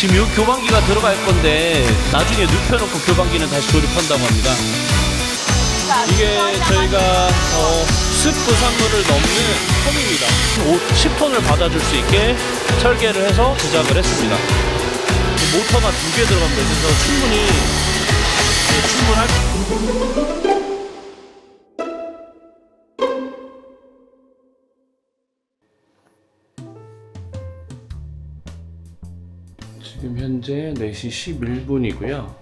지금 요 교반기가 들어갈 건데 나중에 눕혀놓고 교반기는 다시 조립한다고 합니다. 이게 저희가 어, 습 부산물을 넣는 통입니다. 10톤을 받아줄 수 있게 설계를 해서 제작을 했습니다. 모터가 두 개 들어갑니다. 그래서 충분히 네, 충분할 지금 현재 4시 11분이고요.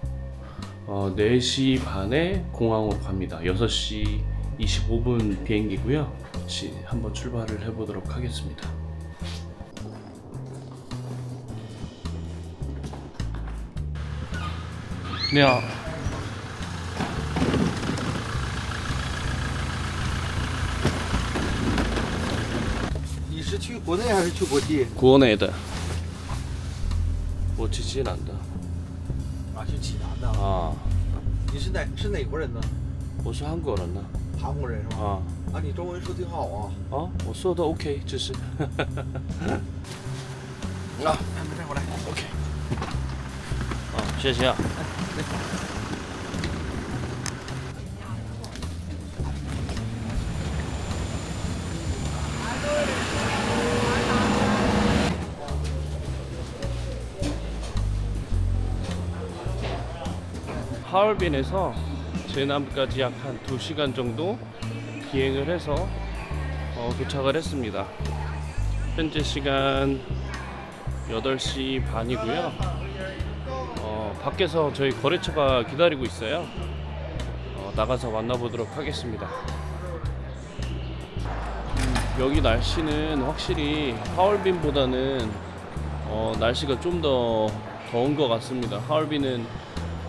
어, 4시 반에 공항으로 갑니다. 6시 25분 비행기고요. 같이 한번 출발을 해보도록 하겠습니다. 네, 아, 你是去国内还是去国际？ 구원에 我去济南的。啊，去济南的啊。你是哪是哪国人呢？我是韩国人呢。韩国人是吧？啊，啊，你中文说挺好啊。啊，我说的都 OK，就是。那没事，我来。OK。啊，谢谢。 하얼빈에서 제남까지 약 한 2시간 정도 비행을 해서 어, 도착을 했습니다. 현재 시간 8시 반이고요. 어, 밖에서 저희 거래처가 기다리고 있어요. 어, 나가서 만나보도록 하겠습니다. 음, 여기 날씨는 확실히 하얼빈보다는 어, 날씨가 좀 더 더운 것 같습니다. 하얼빈은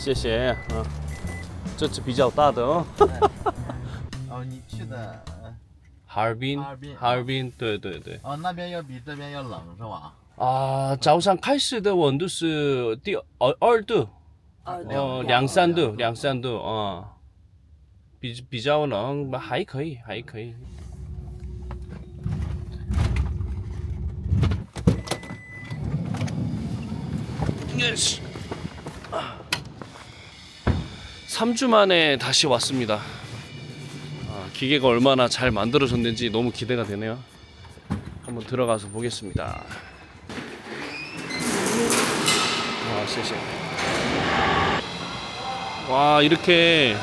谢谢。啊，这只比较大的哦。哦，你去的，哈尔滨，哈尔滨哈尔滨，对对对。哦，那边要比这边要冷是吧？啊，早上开始的温度是第二二度，呃，哦，两三度，两三度啊，比比较冷，还可以，还可以。예 3주 만에 다시 왔습니다. 아, 기계가 얼마나 잘 만들어졌는지 너무 기대가 되네요. 한번 들어가서 보겠습니다. 아, 와, 쎄쎄. 와, 이렇게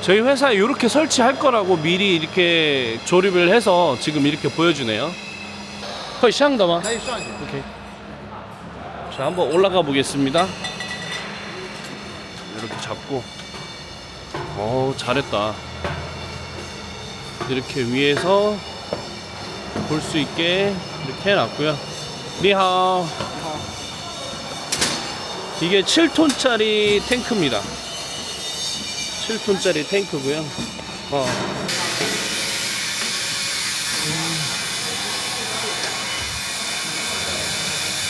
저희 회사에 이렇게 설치할 거라고 미리 이렇게 조립을 해서 지금 이렇게 보여주네요. 거의 시작다마 네, 오케이. 자, 한번 올라가 보겠습니다. 이렇게 잡고. 어, 잘했다. 이렇게 위에서 볼 수 있게 이렇게 해놨고요. 니하오. 이게 7톤짜리 탱크입니다. 7톤짜리 탱크고요. 어.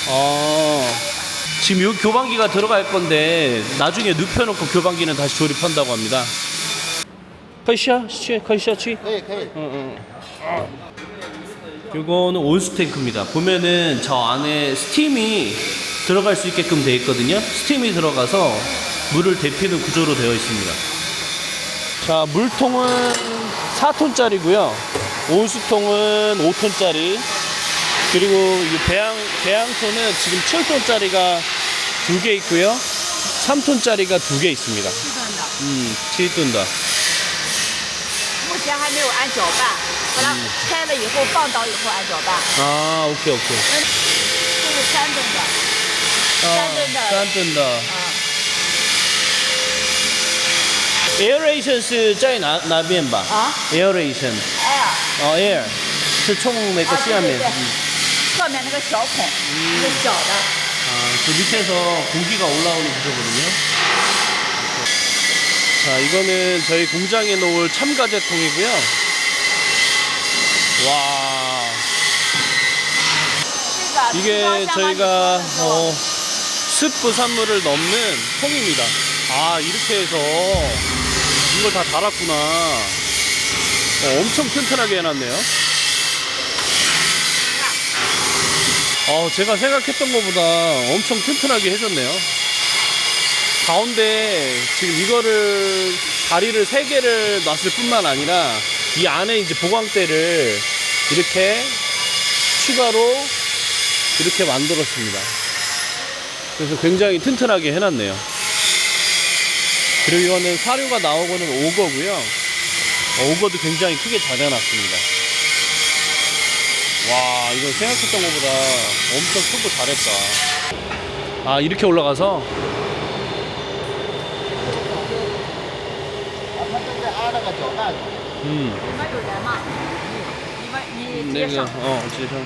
어. 지금 요 교방기가 들어갈 건데 나중에 눕혀놓고 교방기는 다시 조립한다고 합니다. 카이시아 치 카이시아 치. 네, 네. 어, 어. 응, 응. 이거는 온수 탱크입니다. 보면은 저 안에 스팀이 들어갈 수 있게끔 되어 있거든요. 스팀이 들어가서 물을 데피는 구조로 되어 있습니다. 자, 물통은 4톤짜리고요. 온수통은 5톤짜리. 그리고 이 배양 배양통은 지금 7톤짜리가 두 개 있고요. 3톤짜리가 두 개 있습니다. 是的呢， 음, 7톤다. 目前还没有按搅拌，把它开了以后放倒以后按搅拌。 아, 오케이, 오케이. 这是三吨的， 아, 딴 딴뜬다. 啊， Aeration 是在哪哪边吧？啊 Aeration，哎呀，哦，air 是冲那个啊下面对对对。嗯 侧面那个小孔，一个小的。 아, 그 밑에서 공기가 올라오는 구조거든요. 자, 이거는 저희 공장에 놓을 참가제통이고요. 와. 이게 저희가 어, 습부산물을 넣는 통입니다. 아, 이렇게 해서 이걸 다 달았구나. 어, 엄청 튼튼하게 해놨네요. 어, 제가 생각했던 것보다 엄청 튼튼하게 해줬네요. 가운데 지금 이거를 다리를 세 개를 놨을 뿐만 아니라 이 안에 이제 보강대를 이렇게 추가로 이렇게 만들었습니다. 그래서 굉장히 튼튼하게 해놨네요. 그리고 이거는 사료가 나오고는 오거고요. 어, 오거도 굉장히 크게 잘 해놨습니다. 와, 이거 생각했던 것보다 엄청 크고 잘했다. 아, 이렇게 올라가서 啊，他这个安了个脚蛋， 음, 里面有人吗？你们你 내가 接上。 어, 지금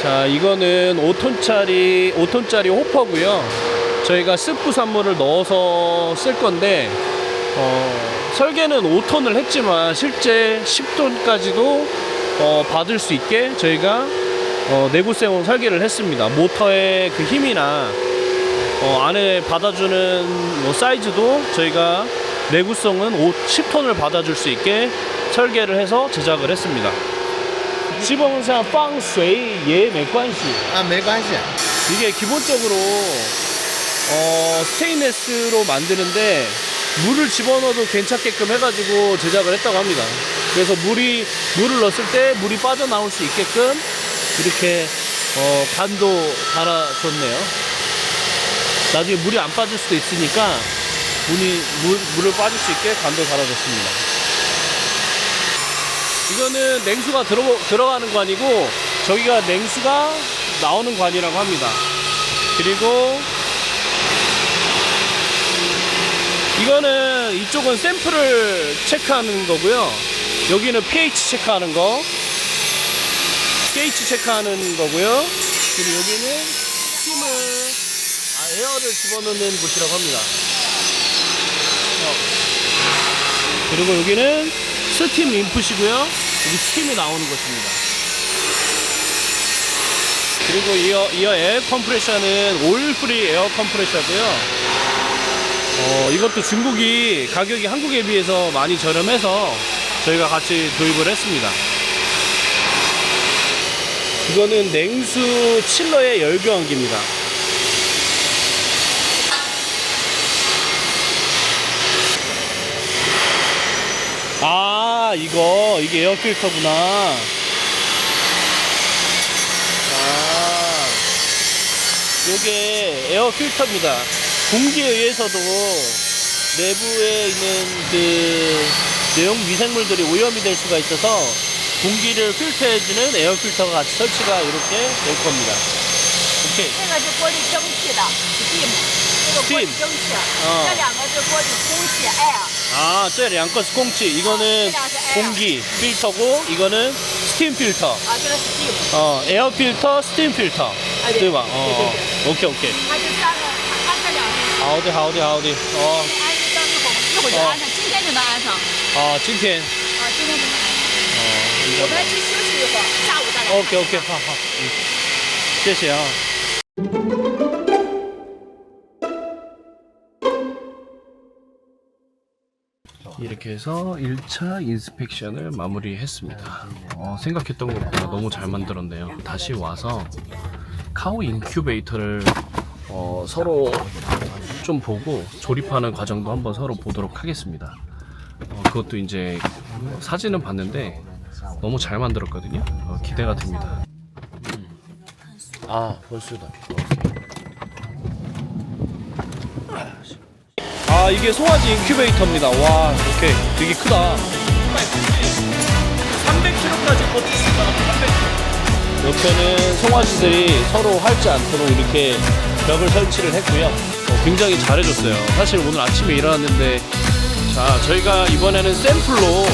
자, 이거는 5톤짜리 5톤짜리 호퍼고요. 저희가 습부산물을 넣어서 쓸 건데 어, 설계는 5톤을 했지만 실제 10톤까지도 어, 받을 수 있게 저희가 어, 내구성을 설계를 했습니다. 모터의 그 힘이나 어, 안에 받아주는 뭐 사이즈도 저희가 내구성은 5, 10톤을 받아줄 수 있게 설계를 해서 제작을 했습니다. 基本上放水也没关系。啊没关系， 이게 기본적으로 어, 스테인레스로 만드는데 물을 집어넣어도 괜찮게끔 해가지고 제작을 했다고 합니다. 그래서 물이 물을 넣었을 때 물이 빠져나올 수 있게끔 이렇게 어, 간도 달아줬네요. 나중에 물이 안 빠질 수도 있으니까 물이 물, 물을 빠질 수 있게 간도 달아줬습니다. 이거는 냉수가 들어, 들어가는 관이고 저기가 냉수가 나오는 관이라고 합니다. 그리고 이거는 이쪽은 샘플을 체크하는 거고요. 여기는 pH 체크하는 거. pH 체크하는 거고요. 그리고 여기는 스팀을 아, 에어를 집어넣는 곳이라고 합니다. 어. 그리고 여기는 스팀 인풋이고요. 여기 스팀이 나오는 곳입니다. 그리고 이어, 이어 에어 컴프레셔는 오일 프리 에어 컴프레셔고요. 어, 이것도 중국이 가격이 한국에 비해서 많이 저렴해서 저희가 같이 도입을 했습니다. 이거는 냉수 칠러의 열교환기입니다. 아, 이거, 이게 에어 필터구나. 아, 요게 에어 필터입니다. 공기에 의해서도 내부에 있는 그 내용 미생물들이 오염이 될 수가 있어서 공기를 필터해주는 에어 필터가 같이 설치가 이렇게 될 겁니다. 오케이. 这个是过滤蒸汽的 steam，这个过滤 Steam 蒸汽，哦这两个是过滤空气 air。 아, 저 양꺼스 공치. 이거는 공기 필터고, 이거는 스팀 필터. 啊，这个 steam， 어, 에어 필터, 스팀 필터. 네. 对吧? 어, 네, 오케이, 오케이. 它是三个，安这两个，好的，好的，好的. 어, 安一灯一会儿，一会儿就安上，今天就能安上， 아, 今天. 啊，今天就能安上。 어, 我们去休息一会儿，下午再来。 오케이, 오케이. 好好. 음. 谢谢啊. 이렇게 해서 1차 인스펙션을 마무리했습니다. 어, 생각했던 것보다 너무 잘 만들었네요. 다시 와서 카우 인큐베이터를 어, 서로 좀 보고 조립하는 과정도 한번 서로 보도록 하겠습니다. 어, 그것도 이제 사진은 봤는데 너무 잘 만들었거든요. 어, 기대가 됩니다. 아, 벌써다. 아, 이게 송아지 인큐베이터입니다. 와, 오케이. 되게 크다. 300kg까지 버틸 수 있다. 300kg. 옆에는 송아지들이 서로 핥지 않도록 이렇게 벽을 설치를 했고요. 어, 굉장히 잘해줬어요. 사실 오늘 아침에 일어났는데 자 저희가 이번에는 샘플로